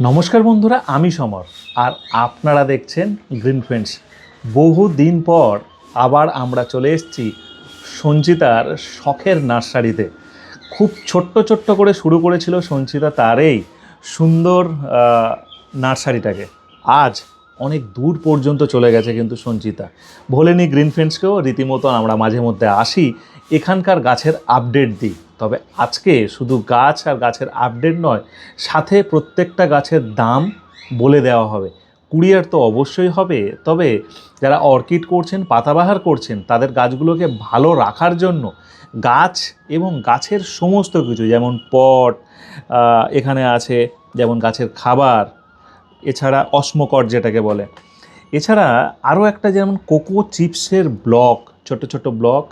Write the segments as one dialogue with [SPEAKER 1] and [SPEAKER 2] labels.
[SPEAKER 1] নমস্কার বন্ধুরা, আমি সমর। আর আপনারা দেখছেন গ্রিন ফ্রেন্ডস বহু দিন পর আবার আমরা চলে এসেছি সঞ্চিতার শখের নার্সারিতে। খুব ছোট্ট ছোট্ট করে শুরু করেছিল সঞ্চিতা তার এই সুন্দর নার্সারিটাকে। আজ অনেক দূর পর্যন্ত চলে গেছে কিন্তু সঞ্চিতা। ভোলেনি গ্রিন ফ্রেন্ডসকেও রীতিমতো আমরা মাঝে মধ্যে আসি। এখানকার গাছের আপডেট দিই। তবে আজকে শুধু গাছ আর গাছের আপডেট নয়, সাথে প্রত্যেকটা গাছের দাম বলে দেওয়া হবে। কুরিয়ার তো অবশ্যই হবে, তবে যারা অর্কিড করছেন, পাতাবাহার করছেন, তাদের গাছগুলোকে ভালো রাখার জন্য গাছ এবং গাছের সমস্ত কিছু, যেমন পট এখানে আছে যেমন গাছের খাবার, এছাড়া অসমকট যেটাকে বলে। এছাড়া আরও একটা যেমন কোকো চিপসের ব্লক, ছোট ছোট ব্লক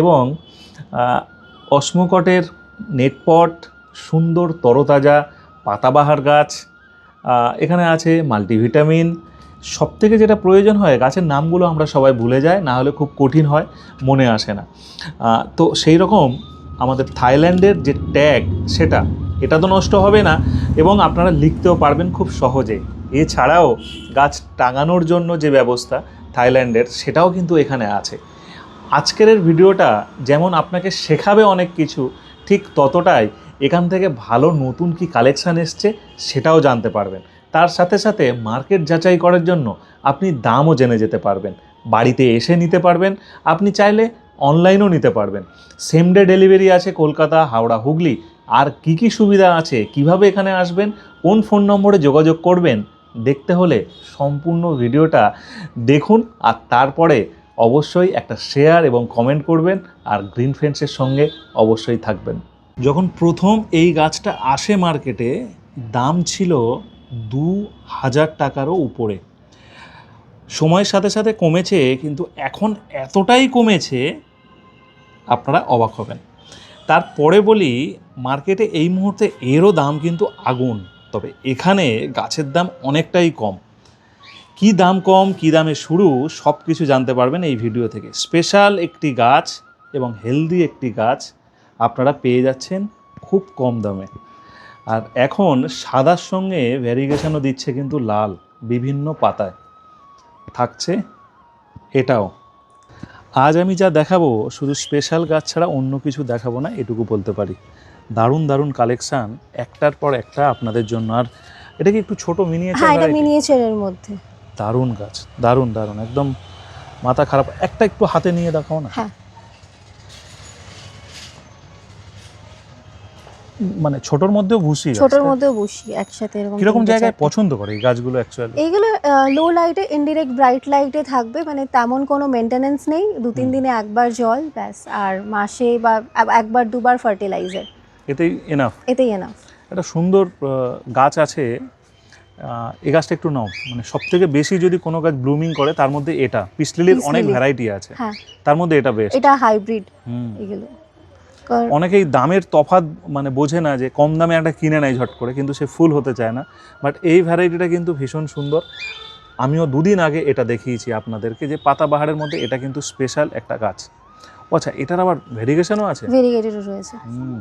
[SPEAKER 1] এবং অসমকটের নেটপট, সুন্দর তরতাজা পাতাবাহার গাছ এখানে আছে মাল্টিভিটামিন। সব থেকে যেটা প্রয়োজন হয়, গাছের নামগুলো আমরা সবাই ভুলে যাই, না হলে খুব কঠিন হয়, মনে আসে না। তো সেই রকম আমাদের থাইল্যান্ডের যে ট্যাগ সেটা, এটা তো নষ্ট হবে না এবং আপনারা লিখতেও পারবেন খুব সহজে। এছাড়াও গাছ টাঙানোর জন্য যে ব্যবস্থা থাইল্যান্ডের, সেটাও কিন্তু এখানে আছে। আজকের ভিডিওটা যেমন আপনাকে শেখাবে অনেক কিছু, ঠিক ততটাই এখান থেকে ভালো নতুন কি কালেকশান এসছে সেটাও জানতে পারবেন। তার সাথে সাথে মার্কেট যাচাই করার জন্য আপনি দামও জেনে যেতে পারবেন। বাড়িতে এসে নিতে পারবেন, আপনি চাইলে অনলাইনও নিতে পারবেন। সেম ডে ডেলিভারি আছে কলকাতা, হাওড়া, হুগলি। আর কি কি সুবিধা আছে, কীভাবে এখানে আসবেন, কোন ফোন নম্বরে যোগাযোগ করবেন, দেখতে হলে সম্পূর্ণ ভিডিওটা দেখুন আর তারপরে অবশ্যই একটা শেয়ার এবং কমেন্ট করবেন আর গ্রিন ফ্রেন্ডসের সঙ্গে অবশ্যই থাকবেন। যখন প্রথম এই গাছটা আসে মার্কেটে দাম ছিল দু হাজার টাকারও উপরে। সময়ের সাথে সাথে কমেছে, কিন্তু এখন এতটাই কমেছে, আপনারা অবাক হবেন। তারপরে বলি মার্কেটে এই মুহূর্তে এরও দাম কিন্তু আগুন। তবে এখানে গাছের দাম অনেকটাই কম। কি দাম কম কি দামে শুরু সব কিছু জানতে পারবেন এই ভিডিও থেকে। স্পেশাল একটি গাছ এবং হেলদি একটি গাছ আপনারা পেয়ে যাচ্ছেন খুব কম দামে। আর এখন সাদার সঙ্গে ভ্যারিগেশনও দিচ্ছে কিন্তু লাল বিভিন্ন পাতায়। থাকছে এটাও। আজ আমি যা দেখাবো শুধু স্পেশাল গাছ ছাড়া অন্য কিছু দেখাবো না এটুকু বলতে পারি। দারুণ দারুণ কালেকশান একটার পর একটা আপনাদের জন্য। আর এটা কি একটু ছোট
[SPEAKER 2] হ্যাঁ এটা
[SPEAKER 1] মিনিয়েচার
[SPEAKER 2] মিনিয়েচারের মধ্যে।
[SPEAKER 1] দারুণ গাছ দারুণ দারুণ একদম মাথা খারাপ। একটা একটু হাতে নিয়ে দেখাও না?
[SPEAKER 2] হ্যাঁ।
[SPEAKER 1] মানে ছোটর মধ্যেও ভুসি
[SPEAKER 2] ছোটর? মধ্যেও বসি একসাথে এরকম
[SPEAKER 1] কীরকম জায়গায় পছন্দ করে এই গাছগুলো অ্যাকচুয়ালি
[SPEAKER 2] এইগুলো লো লাইটে ইনডিরেক্ট ব্রাইট লাইটে থাকবে মানে তেমন কোনো মেনটেনেন্স নেই। দু তিন দিনে একবার জল ব্যাস। আর মাসে বা একবার দুবার ফার্টিলাইজার
[SPEAKER 1] এতেই এনাফ
[SPEAKER 2] এতেই এনাফ
[SPEAKER 1] একটা সুন্দর গাছ আছে এই গাছটা একটু নাও। মানে সব থেকে বেশি যদি কোনো গাছ ব্লুমিং করে তার মধ্যে এটা পিসলিলির অনেক ভ্যারাইটি আছে।
[SPEAKER 2] হ্যাঁ।
[SPEAKER 1] তার মধ্যে এটা বেস্ট
[SPEAKER 2] এটা হাইব্রিড এগুলো।
[SPEAKER 1] অনেকেই দামের তফাৎ মানে বোঝে না যে কম দামে একটা কিনে নেয় ঝট করে কিন্তু সে ফুল হতে চায় না। বাট এই ভ্যারাইটিটা কিন্তু ভীষণ সুন্দর। আমিও দুদিন আগে এটা দেখিয়েছি আপনাদেরকে যে পাতাবাহারের মধ্যে এটা কিন্তু স্পেশাল একটা গাছ। আচ্ছা এটার আবার ভেরিগেশনও আছে?
[SPEAKER 2] ভেরিগেটেডও রয়েছে।
[SPEAKER 1] হুম।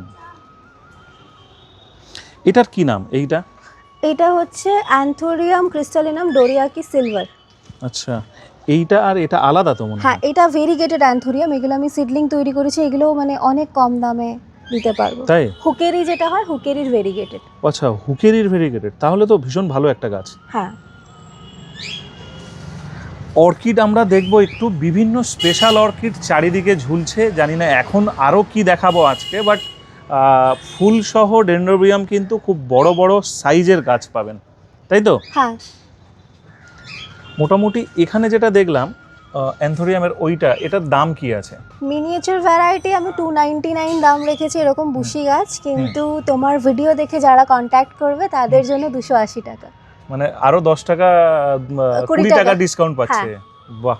[SPEAKER 1] এটার কি নাম? এইটা?
[SPEAKER 2] এটা হচ্ছে অ্যান্থোরিয়াম ক্রিস্টালিনাম ডোরিয়াকি সিলভার।
[SPEAKER 1] আচ্ছা এইটা আর এটা আলাদা তো মনে
[SPEAKER 2] হ্যাঁ? এটা ভেরিগেটেড অ্যান্থোরিয়াম এগুলো আমি সিডলিং তৈরি করেছি এগুলো মানে অনেক কম দামে দিতে পারব।
[SPEAKER 1] তাই?
[SPEAKER 2] হুকেরি যেটা হয় হুকেরির ভেরিগেটেড
[SPEAKER 1] আচ্ছা হুকেরির ভেরিগেটেড তাহলে তো ভীষণ ভালো একটা গাছ।
[SPEAKER 2] হ্যাঁ।
[SPEAKER 1] অর্কিড আমরা দেখব একটু বিভিন্ন স্পেশাল অর্কিড চারিদিকে ঝুলছে জানি না এখন আরও কি দেখাবো আজকে বাট ফুল সহ ডেন্ড্রোবিয়াম কিন্তু খুব বড় বড় সাইজের গাছ পাবেন। তাই তো?
[SPEAKER 2] হ্যাঁ।
[SPEAKER 1] মোটামুটি এখানে যেটা দেখলাম অ্যান্থোরিয়ামের ওইটা এটার দাম কি আছে?
[SPEAKER 2] মিনিয়েচার ভ্যারাইটি আমি টু নাইন দাম রেখেছি এরকম বুশি গাছ কিন্তু তোমার ভিডিও দেখে যারা কন্ট্যাক্ট করবে তাদের জন্য দুশো আশি টাকা।
[SPEAKER 1] মানে আরও দশ টাকা
[SPEAKER 2] কুড়ি
[SPEAKER 1] টাকা
[SPEAKER 2] টাকা।
[SPEAKER 1] ডিসকাউন্ট পাচ্ছে। বাহ।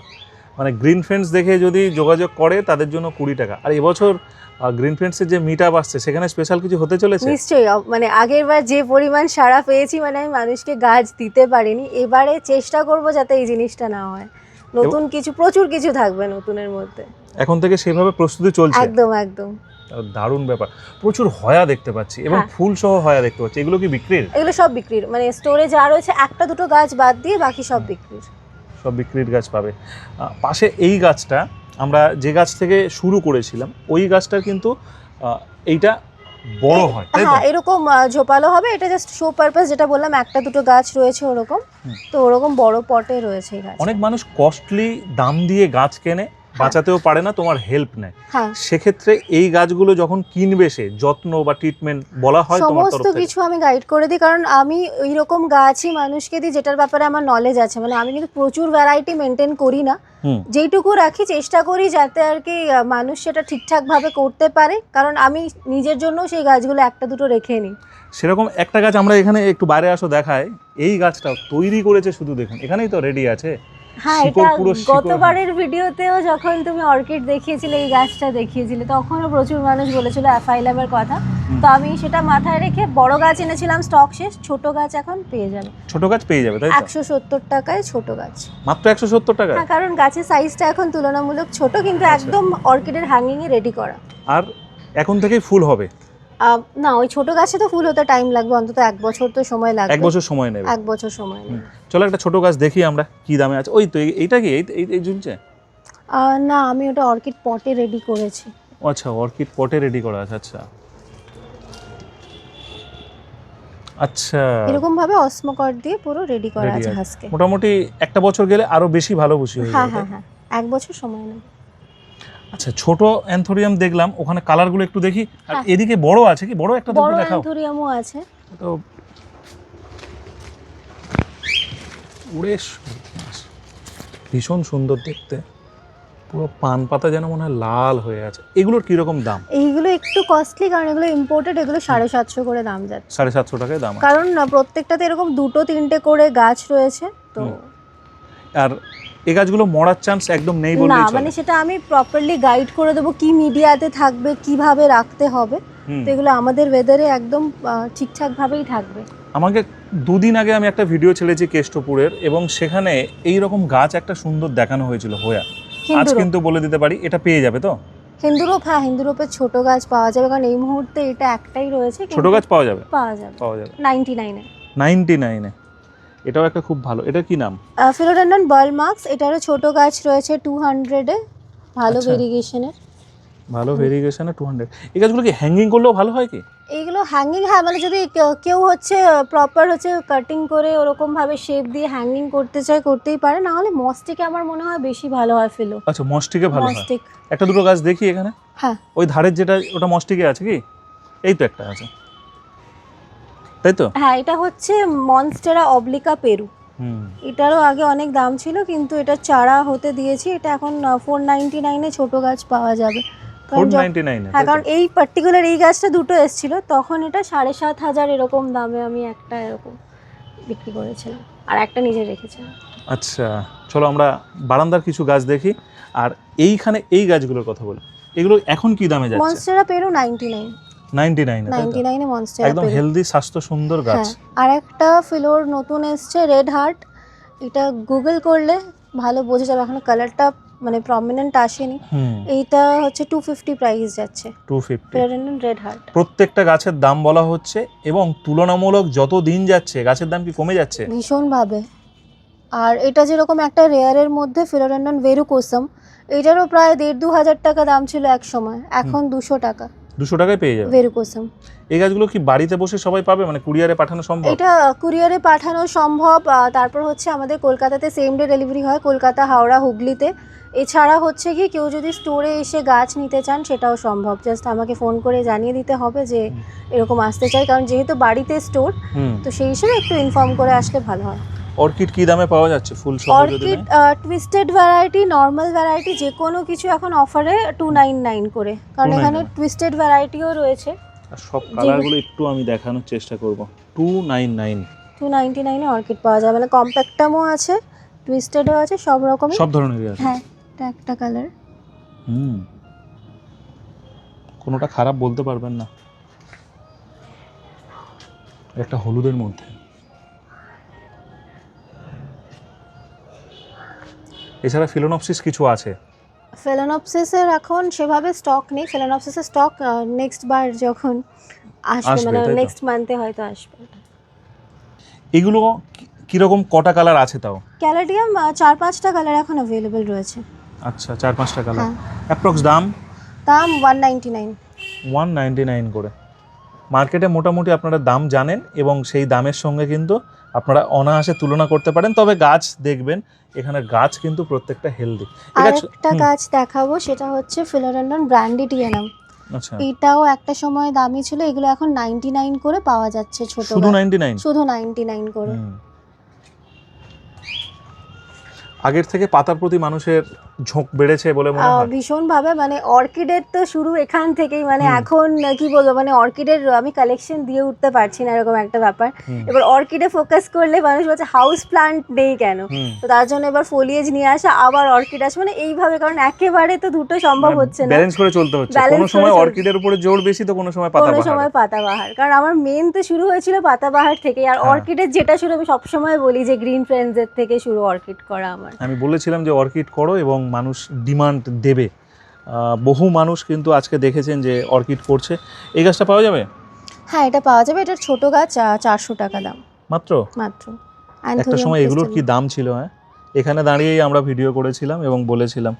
[SPEAKER 1] মানে গ্রিন ফ্রেন্ডস দেখে যদি যোগাযোগ করে তাদের জন্য কুড়ি টাকা। আর এবছর গ্রিন ফ্রেন্ডসের যে মিট আপ আসছে সেখানে স্পেশাল কিছু হতে চলেছে?
[SPEAKER 2] নিশ্চয়ই। মানে আগের বার যে পরিমাণ সাড়া পেয়েছি মানে আমি মানুষকে গাছ দিতে পারিনি এবারে চেষ্টা করব যাতে এই জিনিসটা না হয়। নতুন কিছু প্রচুর কিছু থাকবে নতুনের মধ্যে।
[SPEAKER 1] এখন থেকে সেভাবে প্রস্তুতি চলছে?
[SPEAKER 2] একদম একদম।
[SPEAKER 1] দারুণ ব্যাপার। প্রচুর হয়া দেখতে পাচ্ছি এবং
[SPEAKER 2] হ্যাঁ।
[SPEAKER 1] ফুল সহ হয়া দেখতে পাচ্ছি। এগুলো কি বিক্রির?
[SPEAKER 2] এগুলো সব বিক্রির। মানে স্টোরে যা রয়েছে একটা দুটো গাছ বাদ দিয়ে বাকি সব বিক্রির।
[SPEAKER 1] সব বিক্রির গাছ পাবে। পাশে এই গাছটা আমরা যে গাছ থেকে শুরু করেছিলাম ওই গাছটার কিন্তু এইটা বড় হয়
[SPEAKER 2] হ্যাঁ এরকম ঝোপালো হবে। এটা জাস্ট শো পারপাস যেটা বললাম একটা দুটো গাছ রয়েছে ওরকম। তো ওরকম বড় পটে রয়েছে গাছ
[SPEAKER 1] অনেক মানুষ কস্টলি দাম দিয়ে গাছ কেনে বাঁচাতেও পারে না তোমার হেল্প নেয়।
[SPEAKER 2] হ্যাঁ।
[SPEAKER 1] সেক্ষেত্রে এই গাছগুলো যখন কিনবে সে যত্ন বা ট্রিটমেন্ট বলা হয়
[SPEAKER 2] সমস্ত কিছু আমি গাইড করে দিই কারণ আমি এইরকম গাছই মানুষকে দিই যেটার ব্যাপারে আমার নলেজ আছে। মানে আমি কিন্তু প্রচুর ভ্যারাইটি মেনটেন করি না। যেইটুকু রাখি চেষ্টা করি যাতে আর কি মানুষ সেটা ঠিকঠাকভাবে করতে পারে। কারণ আমি নিজের জন্য সেই গাছগুলো একটা দুটো রেখে নিই।
[SPEAKER 1] সেরকম একটা গাছ আমরা এখানে একটু বাইরে আসো দেখায়। এই গাছটা তৈরি করেছে শুধু দেখুন এখানেই তো রেডি আছে।
[SPEAKER 2] হ্যাঁ এটা গতবারের ভিডিওতেও যখন তুমি অর্কিড দেখিয়েছিলে এই গাছটা দেখিয়েছিলে তখনও প্রচুর মানুষ বলেছিল অ্যাফাইলামের কথা। তো আমি সেটা মাথায় রেখে বড় গাছ এনেছিলাম স্টক শেষ ছোট গাছ এখন পেয়ে যাবে।
[SPEAKER 1] ছোট গাছ পেয়ে যাবে তাই তো?
[SPEAKER 2] একশো সত্তর টাকায় ছোট গাছ।
[SPEAKER 1] মাত্র একশো সত্তর টাকা
[SPEAKER 2] হ্যাঁ কারণ গাছের সাইজটা এখন তুলনামূলক ছোট কিন্তু
[SPEAKER 1] আচ্ছা।
[SPEAKER 2] একদম অর্কিডের হ্যাঙ্গিং এ রেডি করা।
[SPEAKER 1] আর এখন থেকেই ফুল হবে।
[SPEAKER 2] না ওই ছোট গাছে তো ফুল হতে টাইম লাগবে অন্তত এক বছর তো সময় লাগবে।
[SPEAKER 1] এক বছর সময় নেবে।
[SPEAKER 2] এক বছর সময় নেবে।
[SPEAKER 1] চলো একটা ছোট গাছ দেখি আমরা কি দামে আছে। ওই তো এইটা কি? এই এই- ঝুলছে?
[SPEAKER 2] না আমি ওটা অর্কিড পটে রেডি করেছি।
[SPEAKER 1] আচ্ছা অর্কিড পটে রেডি করা আছে আচ্ছা। আচ্ছা।
[SPEAKER 2] এরকম ভাবে অসমকট দিয়ে পুরো রেডি করা আছে। হাসকে
[SPEAKER 1] মোটামুটি একটা বছর গেলে আরও বেশি ভালো বুঝি হয়ে
[SPEAKER 2] হ্যাঁ হ্যাঁ হ্যাঁ। এক বছর সময় নেবে।
[SPEAKER 1] আচ্ছা ছোট অ্যান্থোরিয়াম দেখলাম ওখানে কালারগুলো একটু দেখি। আর
[SPEAKER 2] হ্যাঁ।
[SPEAKER 1] এদিকে বড় আছে কি? বড় একটা দুটো দেখাও।
[SPEAKER 2] অ্যান্থোরিয়ামও আছে।
[SPEAKER 1] তো উড়ে ভীষণ সুন্দর দেখতে। পুরো পান পাতা যেন মনে হয় লাল হয়ে আছে। এগুলোর কীরকম দাম?
[SPEAKER 2] এইগুলো একটু কস্টলি কারণ এগুলো ইম্পোর্টেড এগুলো সাড়ে সাতশো করে দাম যাচ্ছে।
[SPEAKER 1] সাড়ে সাতশো টাকায় দাম
[SPEAKER 2] কারণ প্রত্যেকটাতে এরকম দুটো তিনটে করে গাছ রয়েছে তো
[SPEAKER 1] আর এই গাছগুলো মরার চান্স একদম নেই
[SPEAKER 2] না মানে সেটা আমি প্রপারলি গাইড করে দেবো কি মিডিয়াতে থাকবে কীভাবে রাখতে হবে। তো এগুলো আমাদের ওয়েদারে একদম ঠিকঠাক ভাবেই থাকবে।
[SPEAKER 1] আমাকে দুদিন আগে আমি একটা ভিডিও ছেড়েছি কেষ্টপুরের এবং সেখানে এই রকম গাছ একটা সুন্দর দেখানো হয়েছিল হোয়া। আজ কিন্তু বলে দিতে পারি এটা পেয়ে যাবে তো?
[SPEAKER 2] হিন্দুরোপ হ্যাঁ হিন্দুরোপের ছোট গাছ পাওয়া যাবে কারণ এই মুহূর্তে এটা একটাই রয়েছে
[SPEAKER 1] ছোট গাছ পাওয়া যাবে?
[SPEAKER 2] পাওয়া যাবে।
[SPEAKER 1] পাওয়া যাবে।
[SPEAKER 2] নাইনটি নাইনে
[SPEAKER 1] নাইনটি নাইনে এটাও একটা খুব ভালো। এটা কি নাম?
[SPEAKER 2] ফিলোডেন্ডন বার্ল মার্কস এটারও ছোট গাছ রয়েছে টু হান্ড্রেডে ভালো
[SPEAKER 1] আচ্ছা।
[SPEAKER 2] ভেরিগেশনের
[SPEAKER 1] ভালো ভেরিগেশনে টু হান্ড্রেড এই গাছগুলো কি হ্যাঙ্গিং করলেও ভালো হয় কি?
[SPEAKER 2] এইগুলো হ্যাঙ্গিং হ্যাঁ মানে যদি কেউ- হচ্ছে প্রপার হচ্ছে কাটিং করে ওরকম ভাবে শেপ দিয়ে হ্যাঙ্গিং করতে চায় করতেই পারে। না হলে মস্টিকে আমার মনে হয় বেশি ভালো হয় ফিলো
[SPEAKER 1] আচ্ছা মস্টিকে ভালো হয়।
[SPEAKER 2] মস্টিক
[SPEAKER 1] একটা দুটো গাছ দেখি এখানে?
[SPEAKER 2] হ্যাঁ।
[SPEAKER 1] ওই ধারের যেটা ওটা মস্টিকে আছে কি? এই তো একটা আছে। তাই তো?
[SPEAKER 2] হ্যাঁ এটা হচ্ছে মনস্টেরা অবলিকা পেরু
[SPEAKER 1] হুম।
[SPEAKER 2] এটারও আগে অনেক দাম ছিল কিন্তু এটা চারা হতে দিয়েছি। এটা এখন ফোর নাইনটি নাইনে ছোট গাছ পাওয়া যাবে। হ্যাঁ কারণ এই পার্টিকুলার এই গাছটা দুটো এসেছিল তখন এটা সাড়ে সাত হাজার এরকম দামে আমি একটা এরকম বিক্রি করেছিলাম আর একটা নিজে রেখেছিলাম।
[SPEAKER 1] আচ্ছা চলো আমরা বারান্দার কিছু গাছ দেখি আর এইখানে এই গাছগুলোর কথা বলি। এগুলো এখন কি দামে যাচ্ছে?
[SPEAKER 2] Monstera Peru ninety nine monstera
[SPEAKER 1] একদম হেলদি স্বাস্থ্য সুন্দর গাছ।
[SPEAKER 2] হ্যাঁ আর একটা ফিলোর নতুন এসছে রেড হার্ট এটা গুগল করলে ভালো বোঝা যাবে এখনও কালারটা মানে প্রমিনেন্ট আসেনি। এইটা হচ্ছে টু ফিফটি প্রাইস যাচ্ছে।
[SPEAKER 1] Two fifty
[SPEAKER 2] philodendron red heart
[SPEAKER 1] প্রত্যেকটা গাছের দাম বলা হচ্ছে এবং তুলনামূলক যত দিন যাচ্ছে গাছের দাম কি কমে যাচ্ছে?
[SPEAKER 2] ভীষণভাবে। আর এটা যেরকম একটা রেয়ারের মধ্যে ফিলোডেন্ডন ভেরুকোসাম এটারও প্রায় দেড় দু হাজার টাকা দাম ছিল এক সময় এখন দুশো টাকা।
[SPEAKER 1] দুশো টাকায় পেয়ে যাবে।
[SPEAKER 2] ভেরুকোসাম
[SPEAKER 1] এই গাছগুলো কি বাড়িতে বসে সবাই পাবে? মানে কুরিয়ারে পাঠানো সম্ভব?
[SPEAKER 2] এটা কুরিয়ারে পাঠানো সম্ভব তারপর হচ্ছে আমাদের কলকাতাতে সেম ডে ডেলিভারি হয় কলকাতা হাওড়া হুগলিতে। এছাড়া হচ্ছে কি কেউ যদি স্টোরে এসে গাছ নিতে চান সেটাও সম্ভব। জাস্ট আমাকে ফোন করে জানিয়ে দিতে হবে যে এরকম আসতে চাই কারণ যেহেতু বাড়িতে স্টোর তো সেই হিসেবে একটু ইনফর্ম করে আসলে ভালো হয়।
[SPEAKER 1] অর্কিড কি দামে পাওয়া যাচ্ছে ফুল সহ যদি
[SPEAKER 2] orchid twisted variety normal variety যে কোনো কিছু এখন অফারে টু নাইন নাইন করে। কারণ এখানে টুইস্টেড ভ্যারাইটিও রয়েছে।
[SPEAKER 1] আর সব কালারগুলো একটু আমি দেখানোর চেষ্টা করব। Two nine nine
[SPEAKER 2] two ninety নাইনে অর্কিড পাওয়া যাবে মানে কম্প্যাক্টামও আছে টুইস্টেডও আছে সব রকমই।
[SPEAKER 1] সব ধরনেরই আছে।
[SPEAKER 2] হ্যাঁ এটা একটা কালার
[SPEAKER 1] হুম। কোনোটা খারাপ বলতে পারবেন না। একটা হলুদের মধ্যে। এছাড়া ফিলোনপসিস কিছু আছে?
[SPEAKER 2] ফেলোনপসিসের এখন সেভাবে স্টক নেই। ফেলোনপসিসের স্টক নেক্সট বার যখন আসবে মানে নেক্সট মান্থে হয়তো আসবে।
[SPEAKER 1] এগুলো কি- কীরকম কটা কালার আছে তাও?
[SPEAKER 2] ক্যালাডিয়াম চার পাঁচটা কালার এখন অ্যাভেলেবেল রয়েছে।
[SPEAKER 1] আচ্ছা চার পাঁচটা কালার। অ্যাপ্রক্স দাম?
[SPEAKER 2] দাম one ninety nine
[SPEAKER 1] one ninety nine করে মার্কেটে মোটামুটি আপনারা দাম জানেন এবং সেই দামের সঙ্গে কিন্তু আপনারা অনায়াসে তুলনা করতে পারেন তবে গাছ দেখবেন এখানে গাছ কিন্তু প্রত্যেকটা হেলদি
[SPEAKER 2] একটা গাছ দেখাবো সেটা হচ্ছে ফিলোডেন্ডন ব্র্যান্ডিটিয়ানাম
[SPEAKER 1] আচ্ছা।
[SPEAKER 2] এটাও একটা সময় দামি ছিল এগুলো এখন নাইনটি নাইন করে পাওয়া যাচ্ছে ছোট
[SPEAKER 1] শুধু। নাইনটি নাইন
[SPEAKER 2] শুধু নাইনটি নাইন করে।
[SPEAKER 1] আগের থেকে পাতার প্রতি মানুষের ঝোঁক বেড়েছে বলে মনে হয়?
[SPEAKER 2] ভীষণভাবে মানে অর্কিডের তো শুরু এখান থেকেই মানে এখন কি বলব মানে অর্কিডের আমি কালেকশন দিয়ে উঠতে পারছি না এরকম একটা ব্যাপার। এবার অর্কিডে ফোকাস করলে মানুষ বলছে হাউস প্লান্ট নেই কেন? তো তার জন্য এবার ফোলিয়েজ নিয়ে আসা আবার অর্কিড আসে মানে এইভাবে কারণ একেবারে তো দুটো সম্ভব হচ্ছে না।
[SPEAKER 1] ব্যালেন্স করে চলতে হচ্ছে। কোনো সময় অর্কিডের উপরে জোর বেশি তো কোনো সময়
[SPEAKER 2] কোনো
[SPEAKER 1] পাতা
[SPEAKER 2] সময় পাতাবাহার কারণ আমার মেন তো শুরু হয়েছিল পাতাবাহার থেকে আর
[SPEAKER 1] হ্যাঁ।
[SPEAKER 2] অর্কিডের যেটা শুরু আমি সবসময় বলি যে গ্রিন ফ্রেন্ডসের থেকে শুরু অর্কিড করা আমার।
[SPEAKER 1] আমি বলেছিলাম যে অর্কিড করো এবং মানুষ ডিমান্ড দেবে। বহু মানুষ কিন্তু আজকে দেখেছেন যে অর্কিড করছে। এই গাছটা পাওয়া যাবে?
[SPEAKER 2] হ্যাঁ এটা পাওয়া যাবে। এটা ছোট গাছ চারশো টাকা দাম।
[SPEAKER 1] মাত্র?
[SPEAKER 2] মাত্র।
[SPEAKER 1] একটা সময় এগুলোর কি দাম ছিল হ্যাঁ? এখানে দাঁড়িয়েই আমরা ভিডিও করেছিলাম এবং বলেছিলাম।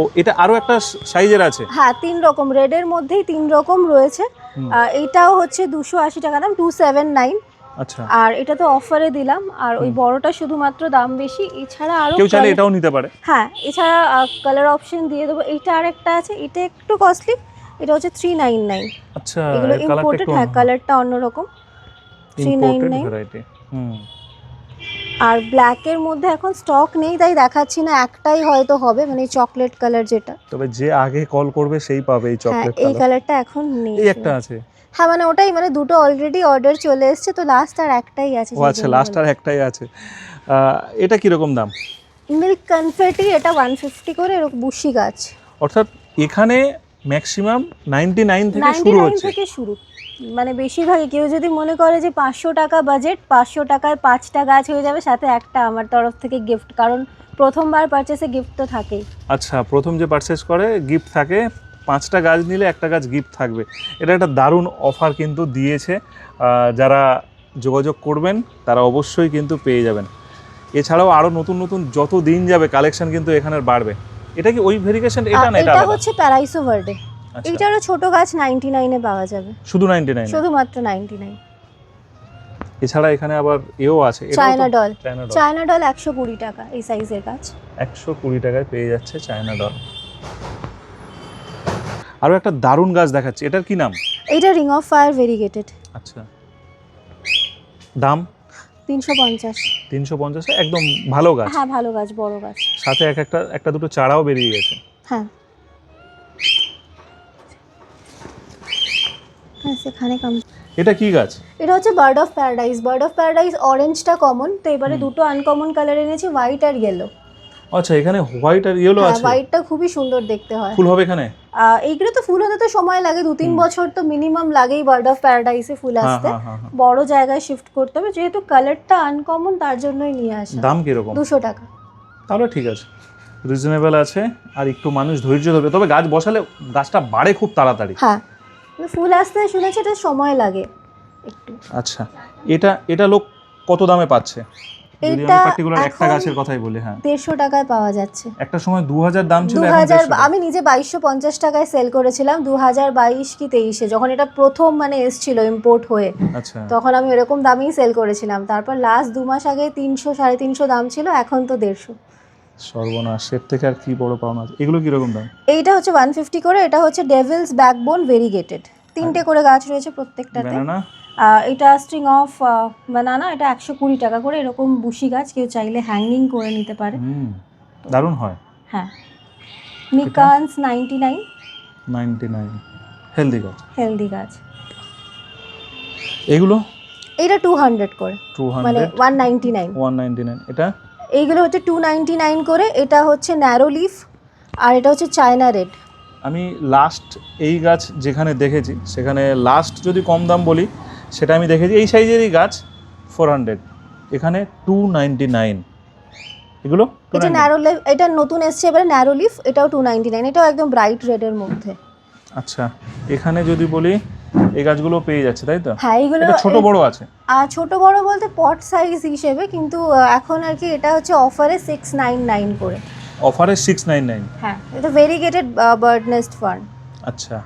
[SPEAKER 1] ও এটা আরও একটা সাইজের আছে?
[SPEAKER 2] হ্যাঁ তিন রকম। রেডের মধ্যেই তিন রকম রয়েছে। এইটাও হচ্ছে দুশো আশি টাকা দাম টু সেভেন নাইন
[SPEAKER 1] আচ্ছা।
[SPEAKER 2] আর এটা তো অফারে দিলাম আর ওই বড়টা শুধুমাত্র দাম বেশি। এছাড়া আরও
[SPEAKER 1] কেউ চাইলে এটাও নিতে পারে।
[SPEAKER 2] হ্যাঁ এছাড়া কালার অপশন দিয়ে দেবো। এইটা আরেকটা আছে এটা একটু কস্টলি এটা হচ্ছে থ্রি নাইন নাইন
[SPEAKER 1] আচ্ছা
[SPEAKER 2] এগুলো
[SPEAKER 1] কালারটা
[SPEAKER 2] ইম্পোর্টেড হ্যাঁ কালারটা অন্যরকম 399
[SPEAKER 1] ভ্যারাইটি হুম।
[SPEAKER 2] আর ব্ল্যাকের মধ্যে এখন স্টক নেই তাই দেখাচ্ছি না একটাই হয়তো হবে মানে চকলেট কালার যেটা।
[SPEAKER 1] তবে যে আগে কল করবে সেই পাবে এই
[SPEAKER 2] হ্যাঁ
[SPEAKER 1] চকলেট
[SPEAKER 2] এই কালারটা এখন নেই
[SPEAKER 1] এই একটা আছে।
[SPEAKER 2] হ্যাঁ মানে ওটাই মানে দুটো অলরেডি অর্ডার চলে এসেছে তো লাস্ট আর একটাই আছে
[SPEAKER 1] ও আচ্ছা লাস্ট আর একটাই আছে। এটা কীরকম দাম?
[SPEAKER 2] মিল্ক কনফেটি এটা ওয়ান ফিফটি করে এরকম বুশি গাছ।
[SPEAKER 1] অর্থাৎ এখানে ম্যাক্সিমাম নাইনটি নাইন থেকে শুরু হচ্ছে।
[SPEAKER 2] থেকে শুরু। মানে বেশিরভাগই কেউ যদি মনে করে যে পাঁচশো টাকা বাজেট পাঁচশো টাকায় পাঁচটা গাছ হয়ে যাবে সাথে একটা আমার তরফ থেকে গিফট কারণ প্রথমবার পারচেসে গিফট তো থাকেই।
[SPEAKER 1] আচ্ছা প্রথম যে পারচেস করে গিফট থাকে পাঁচটা গাছ নিলে একটা গাছ গিফট থাকবে। এটা একটা দারুণ অফার কিন্তু দিয়েছে। যারা যোগাযোগ করবেন তারা অবশ্যই কিন্তু পেয়ে যাবেন। এছাড়াও আরও নতুন নতুন যত দিন যাবে কালেকশন কিন্তু এখানের বাড়বে। এটা কি ওই ভেরিকেশন এটা না এটা
[SPEAKER 2] হচ্ছে প্যারাইসো
[SPEAKER 1] আচ্ছা।
[SPEAKER 2] এইটারও ছোট গাছ নাইনটি নাইনে পাওয়া যাবে।
[SPEAKER 1] শুধু নাইনটি নাইন
[SPEAKER 2] শুধুমাত্র নাইনটি নাইন
[SPEAKER 1] এছাড়া এখানে আবার এও আছে।
[SPEAKER 2] China doll
[SPEAKER 1] China doll
[SPEAKER 2] China doll একশো কুড়ি টাকা এই সাইজের গাছ।
[SPEAKER 1] একশো কুড়ি টাকায় পেয়ে যাচ্ছে চায়না ডল আরও একটা দারুণ গাছ দেখাচ্ছে। এটার কি নাম?
[SPEAKER 2] এইটা রিং অফ ফায়ার ভেরিগেটেড
[SPEAKER 1] আচ্ছা। দাম?
[SPEAKER 2] তিনশো পঞ্চাশ।
[SPEAKER 1] তিনশো পঞ্চাশে একদম ভালো গাছ।
[SPEAKER 2] হ্যাঁ ভালো গাছ বড় গাছ।
[SPEAKER 1] সাথে এক একটা একটা দুটো চারাও বেরিয়ে গেছে।
[SPEAKER 2] হ্যাঁ। হ্যাঁ সেখানে কাম
[SPEAKER 1] এটা কি গাছ?
[SPEAKER 2] এটা হচ্ছে bird of paradise bird of paradise অরেঞ্জটা common তো এবারে দুটো আনকমন কালার এনেছি হোয়াইট আর ইয়েলো
[SPEAKER 1] আচ্ছা এখানে হোয়াইট আর ইয়েলো
[SPEAKER 2] হ্যাঁ
[SPEAKER 1] আছে?
[SPEAKER 2] হোয়াইটটা খুবই সুন্দর দেখতে হয়।
[SPEAKER 1] ফুল হবে এখানে?
[SPEAKER 2] এইগুলো তো ফুল হতে তো সময় লাগে দু তিন বছর তো মিনিমাম লাগেই বার্ড অফ প্যারাডাইসে ফুল
[SPEAKER 1] হ্যাঁ
[SPEAKER 2] আসতে।
[SPEAKER 1] হ্যাঁ।
[SPEAKER 2] বড় জায়গায় শিফট করতে হবে যেহেতু কালারটা আনকমন তার জন্যই নিয়ে আসা।
[SPEAKER 1] দাম কীরকম?
[SPEAKER 2] দুশো টাকা।
[SPEAKER 1] তাহলে ঠিক আছে। রিজনেবল আছে আর একটু মানুষ ধৈর্য ধরবে। তবে গাছ বসালে গাছটা বাড়ে খুব তাড়াতাড়ি।
[SPEAKER 2] হ্যাঁ। ফুল আসতে শুনেছি এটা সময় লাগে। একটু।
[SPEAKER 1] আচ্ছা এটা এটা লোক কত দামে পাচ্ছে?
[SPEAKER 2] এটা
[SPEAKER 1] পার্টিকুলার একটা
[SPEAKER 2] এখন-
[SPEAKER 1] গাছের কথাই বলি হ্যাঁ।
[SPEAKER 2] টাকায় পাওয়া যাচ্ছে।
[SPEAKER 1] একটা সময় দাম ছিল
[SPEAKER 2] আমি নিজে বাইশশো পঞ্চাশ টাকায় সেল করেছিলাম দু হাজার বাইশ কি তেইশে যখন এটা প্রথম মানে এসছিল ইম্পোর্ট হয়ে
[SPEAKER 1] আচ্ছা।
[SPEAKER 2] তখন আমি এরকম দামেই সেল করেছিলাম। তারপর লাস্ট দু মাস আগে তিনশো সাড়ে তিনশো দাম ছিল এখন তো দেড়শো।
[SPEAKER 1] সর্বনাশ এর থেকে আর কি বড় পাওনা এগুলো দাম?
[SPEAKER 2] এইটা হচ্ছে ওয়ান ফিফটি করে এটা হচ্ছে ডেভিলস ব্যাকবোন ভেরিগেটেড তিনটে করে গাছ রয়েছে প্রত্যেকটাতে। এটা স্ট্রিং অফ বানানা এটা একশো কুড়ি টাকা করে এরকম বুশি গাছ কেউ চাইলে হ্যাঙ্গিং করে নিতে পারে।
[SPEAKER 1] দারুণ হয়।
[SPEAKER 2] হ্যাঁ। মিকান্স ninety nine
[SPEAKER 1] ninety nine healthy গাছ।
[SPEAKER 2] হেলদি গাছ।
[SPEAKER 1] এগুলো?
[SPEAKER 2] এটা টু হান্ড্রেড করে।
[SPEAKER 1] টু
[SPEAKER 2] মানে one ninety nine
[SPEAKER 1] one ninety nine এটা?
[SPEAKER 2] এইগুলো হচ্ছে টু নাইনটি নাইন করে। এটা হচ্ছে ন্যারো লিফ আর এটা হচ্ছে চায়না রেড
[SPEAKER 1] আমি লাস্ট এই গাছ যেখানে দেখেছি সেখানে লাস্ট যদি কম দাম বলি সেটা আমি দেখেছি। এই সাইজেরই গাছ ফোর হান্ড্রেড এখানে টু নাইনটি নাইন এগুলো
[SPEAKER 2] এটা ন্যারো লিফ এটা নতুন এসছে এবারে ন্যারো লিফ এটাও টু নাইনটি নাইন এটাও একদম ব্রাইট রেডের মধ্যে।
[SPEAKER 1] আচ্ছা এখানে যদি বলি এই গাছগুলো পেয়ে যাচ্ছে তাই তো?
[SPEAKER 2] হ্যাঁ এইগুলো
[SPEAKER 1] ছোট বড় আছে।
[SPEAKER 2] আর ছোট বড় বলতে পট সাইজ হিসেবে কিন্তু এখন আর কি এটা হচ্ছে অফারে সিক্স নাইন নাইন করে।
[SPEAKER 1] অফারে সিক্স নাইন নাইন
[SPEAKER 2] হ্যাঁ এটা ভেরিগেটেড বার্ড নেস্ট ফার্ন
[SPEAKER 1] আচ্ছা।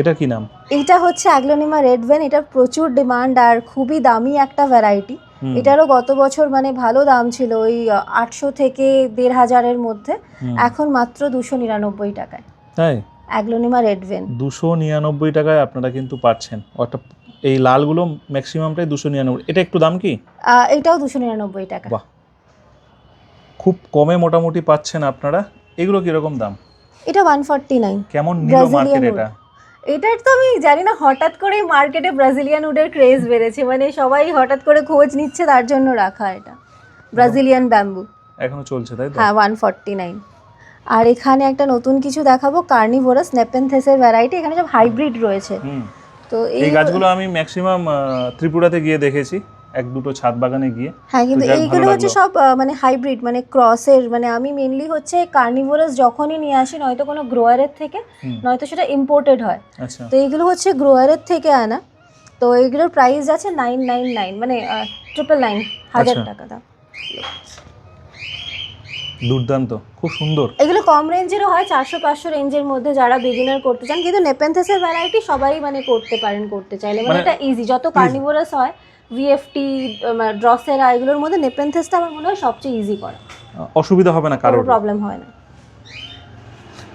[SPEAKER 1] এটা কি নাম?
[SPEAKER 2] এটা হচ্ছে অ্যাগ্লোনিমা রেড ভেন। এটা প্রচুর ডিমান্ড আর খুবই দামি একটা ভ্যারাইটি এটারও গত বছর মানে ভালো দাম ছিল ওই আটশো থেকে দেড় হাজারের মধ্যে। এখন মাত্র দুশো নিরানব্বই টাকায়।
[SPEAKER 1] তাই?
[SPEAKER 2] Aglaonema red vein.
[SPEAKER 1] দুশো নিরানব্বই টাকায় আপনারা কিন্তু পাচ্ছেন। অর্থাৎ এই লালগুলো ম্যাক্সিমামটাই দুশো নিরানব্বই। এটা একটু দাম কি?
[SPEAKER 2] এটাও দুশো নিরানব্বই টাকা।
[SPEAKER 1] বাহ। খুব কমে মোটামুটি পাচ্ছেন আপনারা। এগুলো কীরকম দাম?
[SPEAKER 2] এটা ওয়ান ফর্টি নাইন
[SPEAKER 1] কেমন নিল মার্কেট এটা?
[SPEAKER 2] এটার তো আমি জানি না হঠাৎ করে মার্কেটে ব্রাজিলিয়ান উডের ক্রেজ বেড়েছে মানে সবাই হঠাৎ করে খোঁজ নিচ্ছে তার জন্য রাখা এটা ব্রাজিলিয়ান ব্যাম্বু
[SPEAKER 1] এখনও চলছে তাই তো?
[SPEAKER 2] হ্যাঁ ওয়ান ফর্টি নাইন আর এখানে একটা নতুন কিছু দেখাবো কার্নিভোরাস নেপেনথেসের ভ্যারাইটি এখানে সব হাইব্রিড রয়েছে। তো
[SPEAKER 1] এই গাছগুলো আমি ম্যাক্সিমাম ত্রিপুরাতে গিয়ে দেখেছি। এক দুটো ছাদ বাগানে গিয়ে।
[SPEAKER 2] হ্যাঁ কিন্তু এইগুলো হচ্ছে সব মানে হাইব্রিড মানে ক্রসের মানে আমি মেনলি হচ্ছে কার্নিভোরাস যখনই নিয়ে আসি নয়তো কোনো গ্রোয়ারের থেকে নয়তো সেটা ইম্পোর্টেড হয়।
[SPEAKER 1] আচ্ছা।
[SPEAKER 2] তো এইগুলো হচ্ছে গ্রোয়ারের থেকে আনা। তো এইগুলোর প্রাইস আছে নাইন নাইন নাইন মানে ট্রিপল নাইন হাজার
[SPEAKER 1] আচ্ছা।
[SPEAKER 2] টাকা দাম।
[SPEAKER 1] দুর্দান্ত খুব সুন্দর।
[SPEAKER 2] এগুলো কম রেঞ্জেরও হয় চারশো পাঁচশো রেঞ্জের মধ্যে যারা বিগিনার করতে চান কিন্তু নেপেন্থেসের ভ্যারাইটি সবাই মানে করতে পারেন করতে চাইলে। মানে
[SPEAKER 1] মানে
[SPEAKER 2] এটা ইজি যত কার্নিভোরাস হয় ভিএফটি ড্রসেরা এগুলোর মধ্যে নেপেন্থেসটা আমার মনে হয় সবচেয়ে ইজি করা।
[SPEAKER 1] অসুবিধা হবে না কারোর
[SPEAKER 2] প্রবলেম হয় না।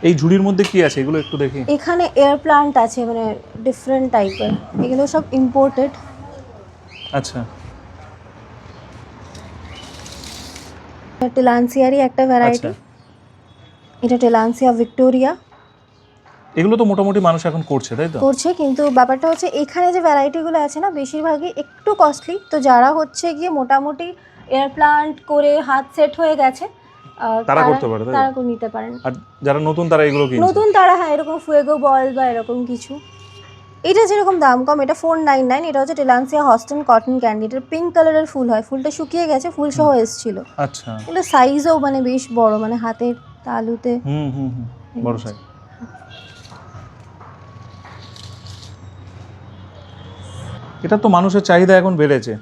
[SPEAKER 1] এই ঝুড়ির মধ্যে কি আছে? এগুলো একটু দেখি।
[SPEAKER 2] এখানে এয়ার প্লান্ট আছে মানে ডিফারেন্ট টাইপের এগুলো সব ইম্পোর্টেড
[SPEAKER 1] আচ্ছা।
[SPEAKER 2] টেলান্সিয়ারই একটা ভ্যারাইটি
[SPEAKER 1] আচ্ছা।
[SPEAKER 2] এটা টেলান্সিয়া ভিক্টোরিয়া
[SPEAKER 1] এগুলো তো মোটামুটি মানুষ এখন করছে তাই তো?
[SPEAKER 2] করছে কিন্তু ব্যাপারটা হচ্ছে এখানে যে ভ্যারাইটিগুলো আছে না বেশিরভাগই একটু কস্টলি তো যারা হচ্ছে গিয়ে মোটামুটি এয়ার প্লান্ট করে হাত সেট হয়ে গেছে
[SPEAKER 1] তারা করতে পারে,
[SPEAKER 2] তারা করে নিতে পারেন।
[SPEAKER 1] আর যারা নতুন তারা এগুলো কিনছে?
[SPEAKER 2] নতুন তারা হ্যাঁ এরকম ফুয়েগো বল বা এরকম কিছু। এটা যেরকম দাম কম এটা ফোর নাইন নাইন এটা হচ্ছে টেলান্সিয়া হস্টেন কটন ক্যান্ডি এটা পিঙ্ক কালারের ফুল হয় ফুলটা শুকিয়ে গেছে ফুল সহ এসেছিল।
[SPEAKER 1] আচ্ছা।
[SPEAKER 2] এগুলো সাইজও মানে বেশ বড় মানে হাতের তালুতে।
[SPEAKER 1] হুম হুম হুম বড় সাইজ এটা তো মানুষের চাহিদা এখন বেড়েছে।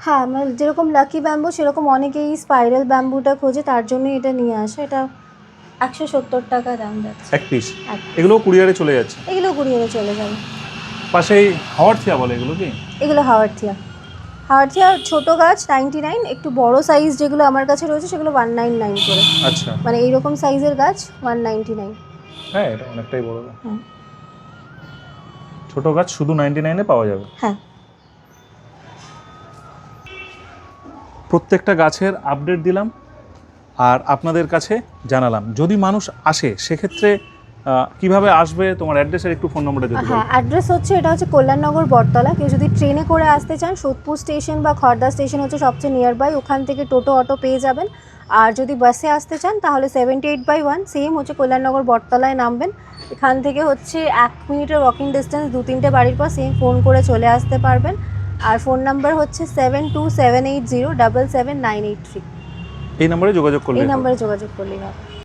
[SPEAKER 2] হ্যাঁ মানে যেরকম লাকি ব্যাম্বু সেরকম অনেকেই স্পাইরাল ব্যাম্বুটা খোঁজে তার জন্য এটা নিয়ে আসে। এটা একশো সত্তর টাকা দাম যাচ্ছে।
[SPEAKER 1] এক পিস। এগুলো কুরিয়ারে চলে যাচ্ছে?
[SPEAKER 2] এগুলো কুড়িয়ে চলে যাবে।
[SPEAKER 1] পাশেই হাওয়ারথিয়া বলে এগুলো কি?
[SPEAKER 2] এগুলো হাওয়ার থিয়া হাওয়ার থিয়া ছোটো গাছ নাইনটি নাইন একটু বড় সাইজ যেগুলো আমার কাছে রয়েছে সেগুলো ওয়ান নাইন নাইন করে।
[SPEAKER 1] আচ্ছা।
[SPEAKER 2] মানে এইরকম সাইজের গাছ ওয়ান নাইনটি নাইন
[SPEAKER 1] হ্যাঁ এটা অনেকটাই বড়।
[SPEAKER 2] হুম।
[SPEAKER 1] ছোট গাছ শুধু নাইনটি নাইনে পাওয়া যাবে?
[SPEAKER 2] হ্যাঁ।
[SPEAKER 1] প্রত্যেকটা গাছের আপডেট দিলাম আর আপনাদের কাছে জানালাম। যদি মানুষ আসে সেক্ষেত্রে কীভাবে আসবে? তোমার অ্যাড্রেসের একটু ফোন নম্বরটা যদি
[SPEAKER 2] হ্যাঁ অ্যাড্রেস হচ্ছে এটা হচ্ছে কল্যাণনগর বটতলা। কেউ যদি ট্রেনে করে আসতে চান সোদপুর স্টেশন বা খড়দা স্টেশন হচ্ছে সবচেয়ে নিয়ার বাই ওখান থেকে টোটো অটো পেয়ে যাবেন। আর যদি বাসে আসতে চান তাহলে seventy eight by one same হচ্ছে কল্যাণনগর বটতলায় নামবেন। এখান থেকে হচ্ছে এক মিনিটের ওয়াকিং ডিস্টেন্স দু তিনটে বাড়ির পর সেম ফোন করে চলে আসতে পারবেন। আর ফোন নাম্বার হচ্ছে seven two seven eight zero double seven nine eight three
[SPEAKER 1] এই নম্বরে যোগাযোগ করলে
[SPEAKER 2] এই নাম্বারে যোগাযোগ করলেই হবে।